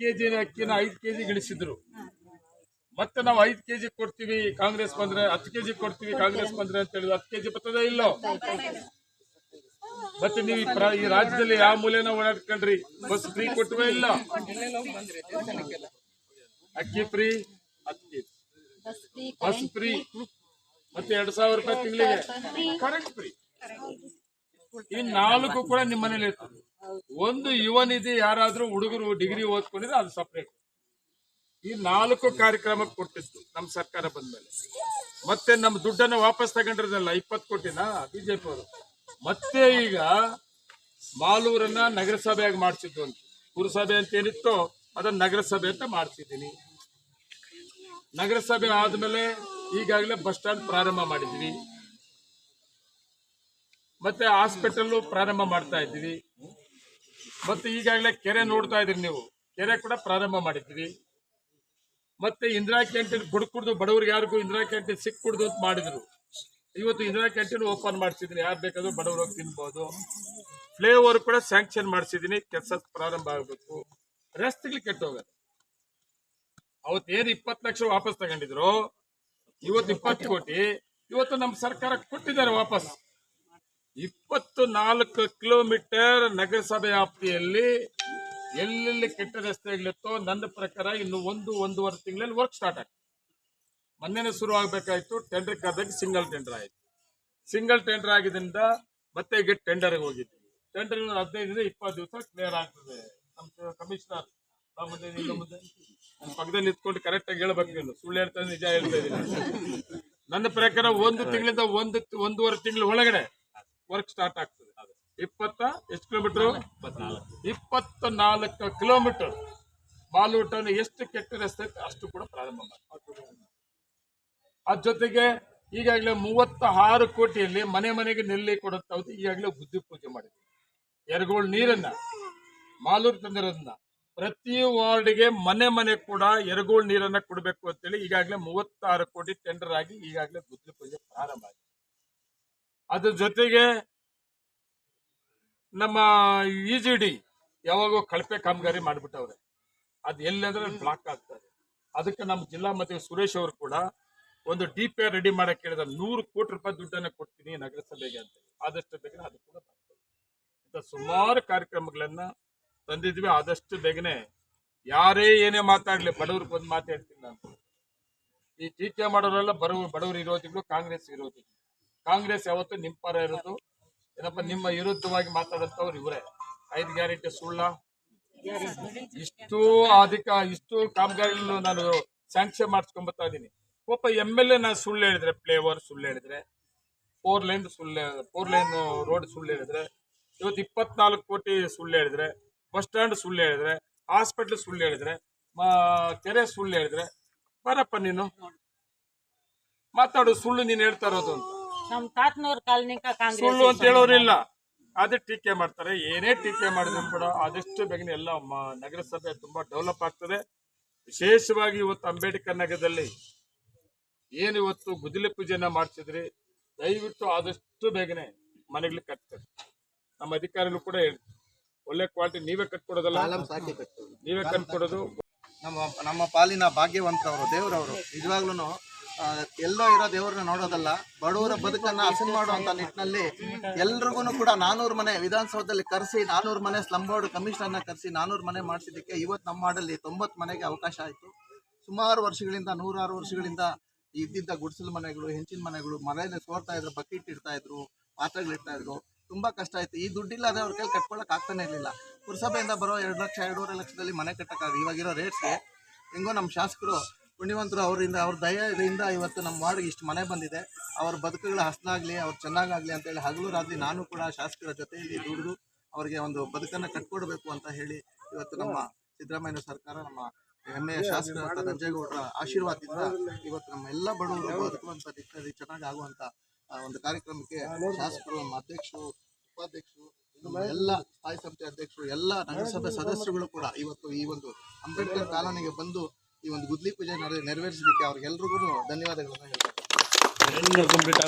KG ಅಕ್ಕಿನ ಐದು KG ಇಳಿಸಿದ್ರು ಮತ್ತೆ ನಾವು ಐದು ಕೆಜಿ ಕೊಡ್ತೀವಿ, ಕಾಂಗ್ರೆಸ್ ಬಂದ್ರೆ ಹತ್ತು ಕೆಜಿ ಕೊಡ್ತೀವಿ, ಕಾಂಗ್ರೆಸ್ ಬಂದ್ರೆ ಅಂತ ಹೇಳಿದ್ರು, ಹತ್ತು ಕೆಜಿ ಬರ್ತದೆ ಇಲ್ಲೋ? ಮತ್ತೆ ನೀವು ಈ ರಾಜ್ಯದಲ್ಲಿ ಯಾವ ಮೂಲೆನ ಓಡಾಡ್ಕೊಂಡ್ರಿ? ಬಸ್ ಫ್ರೀ ಕೊಟ್ಟವೇ ಇಲ್ಲ? ಅಕ್ಕಿ ಫ್ರೀ ಕೆಜಿ. Bus free. ಮತ್ತೆ ಎರಡ್ ಸಾವಿರ ರೂಪಾಯಿ ತಿಂಗಳಿಗೆ. Current free. ಈ ನಾಲ್ಕು ಕೂಡ ನಿಮ್ಮ ಮನೇಲಿ ಇರ್ತದೆ. ಒಂದು ಯುವ ನಿಧಿ ಯಾರಾದ್ರೂ ಹುಡುಗರು ಡಿಗ್ರಿ ಓದ್ಕೊಂಡಿದ್ರೆ ಅದು ಸಪ್ರೇಟ್ ಈ ನಾಲ್ಕು ಕಾರ್ಯಕ್ರಮ ಕೊಟ್ಟಿದ್ದು ನಮ್ಮ ಸರ್ಕಾರ ಬಂದ್ಮೇಲೆ. ಮತ್ತೆ ನಮ್ಮ ದುಡ್ಡನ್ನ ವಾಪಸ್ ತಗೊಂಡಿರೋದಲ್ಲ, ಇಪ್ಪತ್ತು ಕೋಟಿನ? ಬಿಜೆಪಿ ಅವರು. ಮತ್ತೆ ಈಗ ಮಾಲೂರನ್ನ ನಗರಸಭೆಯಾಗಿ ಮಾಡಿಸಿದ್ದು ಅಂತ. ಪುರಸಭೆ ಅಂತ ಏನಿತ್ತೋ ಅದನ್ನ ನಗರಸಭೆ ಅಂತ ಮಾಡ್ತಿದ್ದೀನಿ ನಗರಸಭೆ ಆದ್ಮೇಲೆ ಈಗಾಗಲೇ ಬಸ್ ಸ್ಟ್ಯಾಂಡ್ ಪ್ರಾರಂಭ ಮಾಡಿದ್ವಿ. ಮತ್ತೆ ಹಾಸ್ಪಿಟಲ್ ಪ್ರಾರಂಭ ಮಾಡ್ತಾ ಇದ್ದೀವಿ. ಮತ್ತೆ ಈಗಾಗಲೇ ಕೆರೆ ನೋಡ್ತಾ ಇದ್ರಿ ನೀವು. ಕೆರೆ ಕೂಡ ಪ್ರಾರಂಭ ಮಾಡಿದ್ವಿ ಮತ್ತೆ ಇಂದಿರಾ ಕ್ಯಾಂಟೀನ್ ಬುಡ್ಕುಡ್ದು ಬಡವ್ರಿಗೆ ಯಾರಿಗೂ ಇಂದಿರಾ ಕ್ಯಾಂಟೀನ್ ಸಿಕ್ಕುಡ್ದು ಅಂತ ಮಾಡಿದ್ರು. ಇವತ್ತು ಇಂದಿರಾ ಕ್ಯಾಂಟೀನ್ ಓಪನ್ ಮಾಡಿಸಿದ್ದೀನಿ. ಯಾರು ಬೇಕಾದ್ರೂ ಬಡವರು ಹೋಗಿ ತಿನ್ಬೋದು. ಫ್ಲೇವರ್ ಕೂಡ ಸ್ಯಾಂಕ್ಷನ್ ಮಾಡಿಸಿದ್ದೀನಿ. ಕೆಲಸ ಪ್ರಾರಂಭ ಆಗಬೇಕು. ರಸ್ತೆಗಳು ಅವತ್ತು ಏನು ಇಪ್ಪತ್ತು ಲಕ್ಷ ವಾಪಸ್ ತಗೊಂಡಿದ್ರು? ಇವತ್ತು ಇಪ್ಪತ್ತು ಕೋಟಿ. ಇವತ್ತು ನಮ್ಮ ಸರ್ಕಾರ ಕೊಟ್ಟಿದ್ದಾರೆ ವಾಪಸ್. ಇಪ್ಪತ್ತು ನಾಲ್ಕು ಕಿಲೋಮೀಟರ್ ನಗರಸಭೆ ವ್ಯಾಪ್ತಿಯಲ್ಲಿ ಎಲ್ಲೆಲ್ಲಿ ಕೆಟ್ಟ ರಸ್ತೆಗಳಿತ್ತೋ ನನ್ನ ಪ್ರಕಾರ ಇನ್ನು ಒಂದು, ಒಂದೂವರೆ ತಿಂಗಳಲ್ಲಿ ವರ್ಕ್ ಸ್ಟಾರ್ಟ್ ಆಗ್ತದೆ. ಮೊನ್ನೆನೇ ಶುರು ಆಗ್ಬೇಕಾಯ್ತು ಟೆಂಡರ್ ಕರೆದಾಗ ಸಿಂಗಲ್ ಟೆಂಡರ್ ಆಯ್ತು. ಸಿಂಗಲ್ ಟೆಂಡರ್ ಆಗಿದ್ದರಿಂದ ಮತ್ತೆ ಈಗ ಟೆಂಡರ್ಗೆ ಹೋಗಿದ್ವಿ. ಟೆಂಡರ್ ಹದಿನೈದರಿಂದ ಇಪ್ಪತ್ತು ದಿವಸ ಕ್ಲಿಯರ್ ಆಗ್ತದೆ. ನಮ್ಮ ಕಮಿಷನರ್ ನನ್ನ ಪಕ್ಕದಲ್ಲಿ ನಿಂತ್ಕೊಂಡು ಕರೆಕ್ಟಾಗಿ ಹೇಳ್ಬೇಕು ಸುಳ್ಳು ಹೇಳ್ತಾ ನಿಜ ಹೇಳ್ತಾ ಇದ್ದೀನಿ. ನನ್ನ ಪ್ರಕಾರ ಒಂದು ತಿಂಗಳಿಂದ ಒಂದು, ಒಂದೂವರೆ ತಿಂಗಳ ಒಳಗಡೆ ವರ್ಕ್ ಸ್ಟಾರ್ಟ್ ಆಗ್ತದೆ. ಇಪ್ಪತ್ತ ಎಷ್ಟು ಕಿಲೋಮೀಟರ್? ಇಪ್ಪತ್ತ ನಾಲ್ಕು ಕಿಲೋಮೀಟರ್. ಮಾಲೂಟನ್ನು ಎಷ್ಟು ಕೆಟ್ಟ ರಸ್ತೆ ಅಷ್ಟು ಕೂಡ ಪ್ರಾರಂಭ ಮಾಡಿ. ಅದ್ರ ಜೊತೆಗೆ ಈಗಾಗಲೇ ಮೂವತ್ತ ಆರು ಕೋಟಿಯಲ್ಲಿ ಮನೆ ಮನೆಗೆ ನೆಲ್ಲಿ ಕೊಡುತ್ತಾವುದು ಈಗಾಗಲೇ ಬುದ್ಧಿ ಪೂಜೆ ಮಾಡಿದೆ ಎರಗೋಳ್ ನೀರನ್ನ ಮಾಲೂರು ತಂದಿರೋದನ್ನ ಪ್ರತಿ ವಾರ್ಡ್ಗೆ ಮನೆ ಮನೆ ಕೂಡ ಎರಗೋಳ್ ನೀರನ್ನ ಕೊಡಬೇಕು ಅಂತೇಳಿ ಈಗಾಗಲೇ ಮೂವತ್ತಾರು ಕೋಟಿ ಟೆಂಡರ್ ಆಗಿ ಈಗಾಗಲೇ ಬುದ್ಧಿ ಪೂಜೆ ಪ್ರಾರಂಭ ಆಗಿದೆ. ಅದ್ರ ಜೊತೆಗೆ ನಮ್ಮ ಇ ಜಿ ಡಿ ಯಾವಾಗೋ ಕಳಪೆ ಕಾಮಗಾರಿ ಮಾಡಿಬಿಟ್ಟವ್ರೆ. ಅದು ಎಲ್ಲಂದ್ರೆ ಬ್ಲಾಕ್ ಆಗ್ತದೆ. ಅದಕ್ಕೆ ನಮ್ಮ ಜಿಲ್ಲಾ ಮತ್ತು ಸುರೇಶ್ ಅವರು ಕೂಡ ಒಂದು ಡಿ ಪಿ ಆರ್ ರೆಡಿ ಮಾಡಕ್ಕೆ ಹೇಳಿದ ನೂರು ಕೋಟಿ ರೂಪಾಯಿ ದುಡ್ಡನ್ನ ಕೊಡ್ತೀನಿ ನಗರಸಭೆಗೆ ಅಂತ ಆದಷ್ಟು ಬೇಗನೆ ಅದು ಕೂಡ ಇಂಥ ಸುಮಾರು ಕಾರ್ಯಕ್ರಮಗಳನ್ನ ತಂದಿದ್ವಿ. ಆದಷ್ಟು ಬೇಗನೆ ಯಾರೇ ಏನೇ ಮಾತಾಡ್ಲಿ ಬಡವ್ರಿಗೆ ಬಂದು ಮಾತಾಡ್ತೀನಿ ನಾನು. ಈ ಟೀಕೆ ಮಾಡೋರೆಲ್ಲ ಬಡವರು ಬಡವರು ವಿರೋಧಿಗಳು ಕಾಂಗ್ರೆಸ್ ವಿರೋಧಿಗಳು ಕಾಂಗ್ರೆಸ್ ಯಾವತ್ತೂ ನಿಮ್ಮ ಪರ ಇರೋದು. ಏನಪ್ಪ, ನಿಮ್ಮ ವಿರುದ್ಧವಾಗಿ ಮಾತಾಡಂತವ್ರು ಇವರೇ. ಐದು ಗ್ಯಾರಂಟಿ ಸುಳ್ಳ. ಇಷ್ಟು ಅಧಿಕ, ಇಷ್ಟು ಕಾಮಗಾರಿಗಳನ್ನು ನಾನು ಸ್ಯಾಂಕ್ಷನ್ ಮಾಡಿಸ್ಕೊಂಬತ್ತಾ ಇದ್ದೀನಿ. ಒಬ್ಬ ಎಂ ಎಲ್ ಎ ನಾನು ಸುಳ್ಳು ಹೇಳಿದ್ರೆ ಫ್ಲೇವರ್ ಸುಳ್ಳು ಹೇಳಿದ್ರೆ, ಫೋರ್ ಲೈನ್ ಸುಳ್ಳು, ಫೋರ್ ಲೈನ್ ರೋಡ್ ಸುಳ್ಳು ಹೇಳಿದ್ರೆ, ಇವತ್ತು ಇಪ್ಪತ್ನಾಲ್ಕು ಕೋಟಿ ಸುಳ್ಳು ಹೇಳಿದ್ರೆ, ಬಸ್ ಸ್ಟ್ಯಾಂಡ್ ಸುಳ್ಳು ಹೇಳಿದ್ರೆ, ಹಾಸ್ಪಿಟ್ಲ್ ಸುಳ್ಳು ಹೇಳಿದ್ರೆ ಕೆರೆ ಸುಳ್ಳು ಹೇಳಿದ್ರೆ, ಬರಪ್ಪ ನೀನು. ಮಾತಾಡು, ಸುಳ್ಳು ನೀನು ಹೇಳ್ತಾ ಇರೋದು ಅಂತ. ನಮ್ ತಾತನವ್ರ ಕಾಲನಿಕ ಸುಳ್ಳು ಅಂತ ಹೇಳೋರಿಲ್ಲ. ಅದೇ ಟೀಕೆ ಮಾಡ್ತಾರೆ. ಏನೇ ಟೀಕೆ ಮಾಡಿದ್ರು ಕೂಡ ಆದಷ್ಟು ಬೇಗನೆ ಎಲ್ಲ ಮ- ನಗರಸಭೆ ತುಂಬಾ ಡೆವಲಪ್ ಆಗ್ತದೆ. ವಿಶೇಷವಾಗಿ ಇವತ್ತು ಅಂಬೇಡ್ಕರ್ ನಗರದಲ್ಲಿ ಏನು ಇವತ್ತು ಗುದ್ದಲಿ ಪೂಜೆನ ಮಾಡ್ತಿದ್ರಿ ದಯವಿಟ್ಟು ಆದಷ್ಟು ಬೇಗನೆ ಮನೆಗಳು ಕಟ್ತಾರೆ ನಮ್ಮ ಅಧಿಕಾರಿಗಳು ಕೂಡ ಹೇಳಿ ಒಳ್ಳೆ ಕ್ವಾಲಿಟಿ ನೀವೇ ಕಟ್ಕೊಡೋದಲ್ಲ? ನೀವೇ ಕಟ್ಕೊಡೋದು? ನಮ್ಮ ನಮ್ಮ ಪಾಲಿನ ಭಾಗ್ಯವಂತರವರು ದೇವರವರು ನಿಜವಾಗ್ಲೂ ಎಲ್ಲೋ ಇರೋ ದೇವ್ರನ್ನ ನೋಡೋದಲ್ಲ, ಬಡವರ ಬದುಕನ್ನ ಹಸನ್ ಮಾಡುವಂತ ನಿಟ್ಟಿನಲ್ಲಿ ಎಲ್ರಿಗೂ ಕೂಡ ನಾನೂರು ಮನೆ, ವಿಧಾನಸೌಧದಲ್ಲಿ ಕರೆಸಿ, ನಾನೂರು ಮನೆ ಸ್ಲಂ ಬೋರ್ಡ್ ಕಮಿಷನರ್ನ ಕರೆಸಿ, ನಾನೂರು ಮನೆ ಮಾಡಿಸಿದ್ದಕ್ಕೆ ಇವತ್ತು ನಮ್ಮ ಮಾಡಲ್ಲಿ ತೊಂಬತ್ತು ಮನೆಗೆ ಅವಕಾಶ ಆಯಿತು. ಸುಮಾರು ವರ್ಷಗಳಿಂದ, ನೂರಾರು ವರ್ಷಗಳಿಂದ ಇದ್ದಿದ್ದ ಗುಡಿಸಲು ಮನೆಗಳು, ಹೆಂಚಿನ ಮನೆಗಳು, ಮನೆಯಲ್ಲಿ ಸೋರ್ತಾ ಇದ್ರು, ಬಕೆಟ್ ಇಡ್ತಾ ಇದ್ರು, ಪಾತ್ರೆಗಳು ಇಡ್ತಾ ಇದ್ರು. ತುಂಬಾ ಕಷ್ಟ ಆಯ್ತು. ಈ ದುಡ್ಡಿಲ್ಲದೆ ಅವ್ರ ಕೈಲಿ ಕಟ್ಕೊಳಕ್ ಆಗ್ತಾನೆ ಇರಲಿಲ್ಲ. ಪುರಸಭೆಯಿಂದ ಬರೋ ಎರಡು ಲಕ್ಷ, ಎರಡೂವರೆ ಲಕ್ಷದಲ್ಲಿ ಮನೆ ಕಟ್ಟಕ್ಕಾಗ ಇವಾಗಿರೋ ರೇಟ್ಸ್ಗೆ ಹೆಂಗೋ ನಮ್ಮ ಶಾಸಕರು ಪುಣ್ಯವಂತರು ಅವರಿಂದ, ಅವ್ರ ದಯದಿಂದ ಇವತ್ತು ನಮ್ಮ ವಾರ್ಡ್ಗೆ ಇಷ್ಟು ಮನೆ ಬಂದಿದೆ. ಅವ್ರ ಬದುಕುಗಳ ಹಸನಾಗ್ಲಿ ಅವ್ರು ಚೆನ್ನಾಗಾಗ್ಲಿ ಅಂತ ಹೇಳಿ ಹಗಲು ರಾತ್ರಿ ನಾನು ಕೂಡ ಶಾಸಕರ ಜೊತೆಯಲ್ಲಿ ದುಡಿದು ಅವರಿಗೆ ಒಂದು ಬದುಕನ್ನು ಕಟ್ಕೊಡ್ಬೇಕು ಅಂತ ಹೇಳಿ ಇವತ್ತು ನಮ್ಮ ಸಿದ್ದರಾಮಯ್ಯ ಸರ್ಕಾರ, ನಮ್ಮ ಹೆಮ್ಮೆಯ ಶಾಸಕರಾದ ರಂಜೇಗೌಡರ ಆಶೀರ್ವಾದದಿಂದ ಇವತ್ತು ನಮ್ಮ ಎಲ್ಲ ಬಡವರು ಬದುಕುವಂತ ದಿಕ್ಕಲ್ಲಿ ಚೆನ್ನಾಗಿ ಆಗುವಂತ ಒಂದು ಕಾರ್ಯಕ್ರಮಕ್ಕೆ ಶಾಸಕರು, ನಮ್ಮ ಅಧ್ಯಕ್ಷರು, ಉಪಾಧ್ಯಕ್ಷರು ಎಲ್ಲ ಸ್ಥಾಯಿ ಸಮಿತಿ ಅಧ್ಯಕ್ಷರು, ಎಲ್ಲ ನಗರಸಭೆ ಸದಸ್ಯರುಗಳು ಕೂಡ ಇವತ್ತು ಈ ಒಂದು ಅಂಬೇಡ್ಕರ್ ಕಾಲೋನಿಗೆ ಬಂದು ಈ ಒಂದು ಗುದ್ಲಿ ಪೂಜೆ ನೆರವೇರಿಸಲಿಕ್ಕೆ ಅವ್ರಿಗೆಲ್ರಿಗೂ ಧನ್ಯವಾದಗಳನ್ನ ಹೇಳ್ತಾರೆ